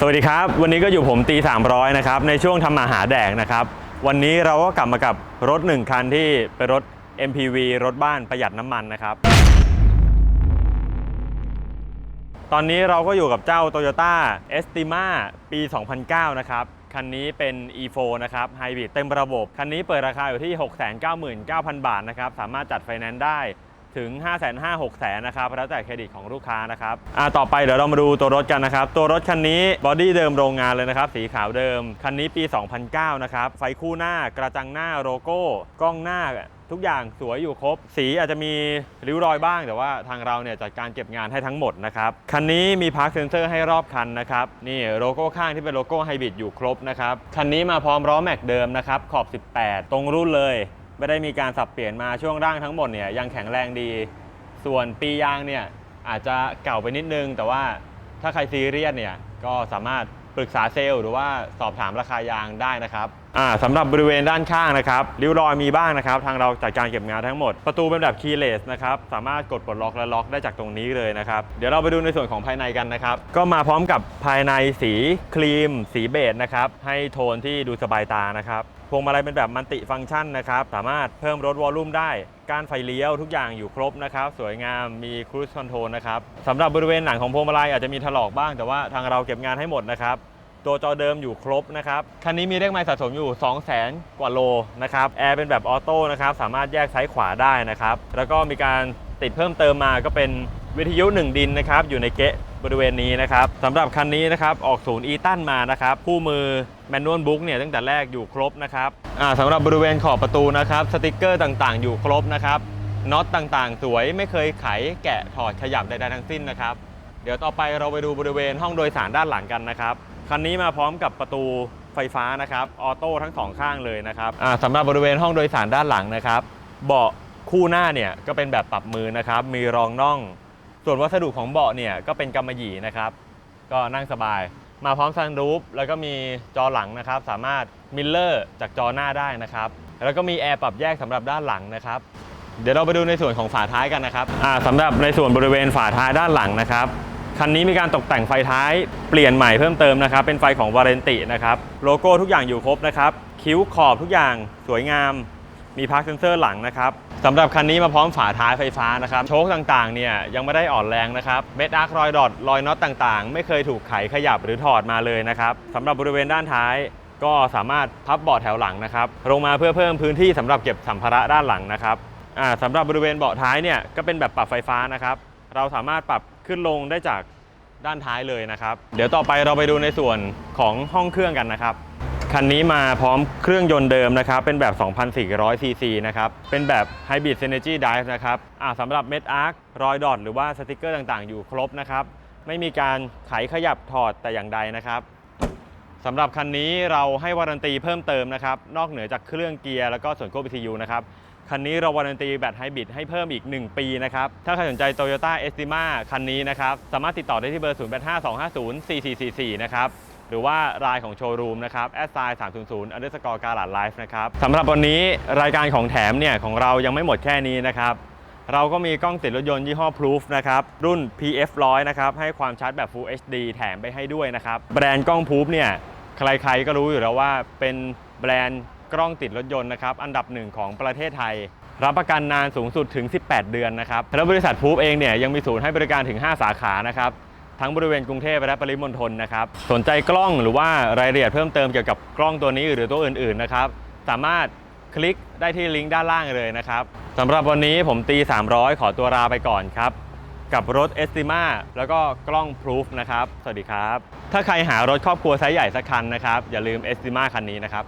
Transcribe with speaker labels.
Speaker 1: สวัสดีครับ วันนี้ก็อยู่ผมตี300นะครับในช่วงทำมาหาแดกนะครับวันนี้เราก็กลับมากับรถหนึ่งคันที่เป็นรถ MPV รถบ้านประหยัดน้ำมันนะครับตอนนี้เราก็อยู่กับเจ้า Toyota Estima ปี 2009 นะครับคันนี้เป็น e4 นะครับไฮบริดเต็มระบบ คันนี้เปิดราคาอยู่ที่ 699,000 บาทนะครับสามารถจัดไฟแนนซ์ได้ ถึง 5 5 0 0 0 6 0 0 0นะครับแล้วแต่เครดิตของลูกค้านะครับอ่าต่อไปเดี๋ยวเรามาดูตัวรถกันนะครับ ตัวรถคันนี้บอดี้เดิมโรงงานเลยนะครับ สีขาวเดิม คันนี้ปี 2009 นะครับ ไฟคู่หน้ากระจังหน้าโลโก้ กล้องหน้าทุกอย่างสวยอยู่ครบ สีอาจจะมีริ้วรอยบ้าง แต่ว่าทางเราเนี่ยจัดการเก็บงานให้ทั้งหมดนะครับ คันนี้มีพาร์คเซนเซอร์ให้รอบคันนะครับ นี่โลโก้ข้างที่เป็นโลโก้ไฮบริดอยู่ครบนะครับ คันนี้มาพร้อมล้อแม็กเดิมนะครับขอบ 18 ตรงรุ่นเลย ไม่ได้มีการสับเปลี่ยนมาช่วงร่างทั้งหมดเนี่ยยังแข็งแรงดี ส่วนปียางเนี่ยอาจจะเก่าไปนิดนึง แต่ว่าถ้าใครซีเรียสเนี่ยก็สามารถ ปรึกษาเซลล์หรือว่าสอบถามราคายางได้นะครับอ่าสำหรับบริเวณด้านข้างนะครับริ้วรอยมีบ้างนะครับ ทางเราจัดการเก็บงานทั้งหมด ประตูเป็นแบบคีย์เลสนะครับสามารถกดปลดล็อกและล็อกได้จากตรงนี้เลยนะครับ เดี๋ยวเราไปดูในส่วนของภายในกันนะครับ ก็มาพร้อมกับภายในสีครีม สีเบจนะครับ ให้โทนที่ดูสบายตานะครับพวงมาลัยเป็นแบบมัลติฟังก์ชันนะครับ สามารถเพิ่มลดวอลลุ่มได้ การไฟเลี้ยวทุกอย่างอยู่ครบนะครับ สวยงามมีครู i คอนโทรลนะครับสำหรับบริเวณหนังของพวงมาลัยอาจจะมีถลอกบ้างแต่ว่าทางเราเก็บงานให้หมดนะครับตัวจอเดิมอยู่ครบนะครับ คันนี้มีเลขไมล์สะสมอยู่ 2 0 0 0 0 0กว่าโลนะครับ แอร์เป็นแบบออโต้นะครับ สามารถแยกซ้ายขวาได้นะครับ แล้วก็มีการติดเพิ่มเติมมาก็เป็นวิทยุ 1 ดินนะครับ อยู่ในเกะ บริเวณนี้นะครับสำหรับคันนี้นะครับออกศูนย์อีตันมานะครับคู่มือแมนนวลบุ๊กเนี่ยตั้งแต่แรกอยู่ครบนะครับสำหรับบริเวณขอบประตูนะครับสติกเกอร์ต่างๆ อยู่ครบนะครับน็อตต่างๆ สวยไม่เคยไขแกะถอดขยับใดๆทั้งสิ้นนะครับเดี๋ยวต่อไปเราไปดูบริเวณห้องโดยสารด้านหลังกันนะครับคันนี้มาพร้อมกับประตูไฟฟ้านะครับออโต้ทั้งสองข้างเลยนะครับสำหรับบริเวณห้องโดยสารด้านหลังนะครับ เบาะคู่หน้าเนี่ยก็เป็นแบบปรับมือนะครับ มีรองน่อง ส่วนวัสดุของเบาะเนี่ยก็เป็นกำมะหยี่นะครับ ก็นั่งสบาย มาพร้อมซันรูฟแล้วก็มีจอหลังนะครับ สามารถมิลเลอร์จากจอหน้าได้นะครับ แล้วก็มีแอร์ปรับแยกสำหรับด้านหลังนะครับ เดี๋ยวเราไปดูในส่วนของฝาท้ายกันนะครับอ่าสำหรับในส่วนบริเวณฝาท้ายด้านหลังนะครับคันนี้มีการตกแต่งไฟท้ายเปลี่ยนใหม่เพิ่มเติมนะครับ เป็นไฟของวาเรนตินะครับ โลโก้ทุกอย่างอยู่ครบนะครับ คิ้วขอบทุกอย่างสวยงาม มีพาร์คเซนเซอร์หลังนะครับสำหรับคันนี้มาพร้อมฝาท้ายไฟฟ้านะครับ โชคต่างๆ เนี่ยยังไม่ได้อ่อนแรงนะครับเม็ดอาร์ครอยดอทรอยน็อตต่างๆ ไม่เคยถูกไขขยับหรือถอดมาเลยนะครับสำหรับบริเวณด้านท้ายก็สามารถพับเบาะแถวหลังนะครับลงมาเพื่อเพิ่มพื้นที่สำหรับเก็บสัมภาระด้านหลังนะครับสำหรับบริเวณเบาะท้ายเนี่ยก็เป็นแบบปรับไฟฟ้านะครับ เราสามารถปรับขึ้นลงได้จากด้านท้ายเลยนะครับ เดี๋ยวต่อไปเราไปดูในส่วนของห้องเครื่องกันนะครับ คันนี้มาพร้อมเครื่องยนต์เดิมนะครับ เป็นแบบ 2,400 ซีซีนะครับ เป็นแบบ Hybrid Synergy Drive นะครับอ่าสำหรับเม็ดอาร์ครอยดอทหรือว่าสติกเกอร์ต่างๆ อยู่ครบนะครับ ไม่มีการไขขยับถอดแต่อย่างใดนะครับสำหรับคันนี้เราให้วารันตีเพิ่มเติมนะครับ นอกเหนือจากเครื่องเกียร์แล้วก็ส่วนควบ ECU นะครับ คันนี้เราวารันตีแบตไฮบริดให้เพิ่มอีก 1 ปีนะครับ ถ้าใครสนใจ Toyota Estima คันนี้นะครับ สามารถติดต่อได้ที่เบอร์ 0852504444 นะครับ หรือว่ารายของโชว์รูมนะครับแอดไซน์300 underscore การัดไลฟ์นะครับสำหรับวันนี้รายการของแถมเนี่ยของเรายังไม่หมดแค่นี้นะครับ เราก็มีกล้องติดรถยนต์ยี่ห้อ Proof นะครับ รุ่น PF 100นะครับ ให้ความชัดแบบ Full HD แถมไปให้ด้วยนะครับ แบรนด์กล้อง Proof เนี่ย ใครๆก็รู้อยู่แล้วว่าเป็นแบรนด์กล้องติดรถยนต์นะครับ อันดับหนึ่งของประเทศไทย รับประกันนานสูงสุดถึง 18 เดือนนะครับ แล้วบริษัท Proof เองเนี่ยยังมีศูนย์ให้บริการถึง 5 สาขานะครับ ทั้งบริเวณกรุงเทพและปริมณฑลนะครับสนใจกล้องหรือว่ารายละเอียดเพิ่มเติมเกี่ยวกับกล้องตัวนี้หรือตัวอื่นๆนะครับสามารถคลิกได้ที่ลิงก์ด้านล่างเลยนะครับสำหรับวันนี้ผมตี 300 ขอตัวลาไปก่อนครับ กับรถ Estima แล้วก็กล้อง Proof นะครับ สวัสดีครับ ถ้าใครหารถครอบครัวไซส์ใหญ่สักคันนะครับ อย่าลืม Estima คันนี้นะครับ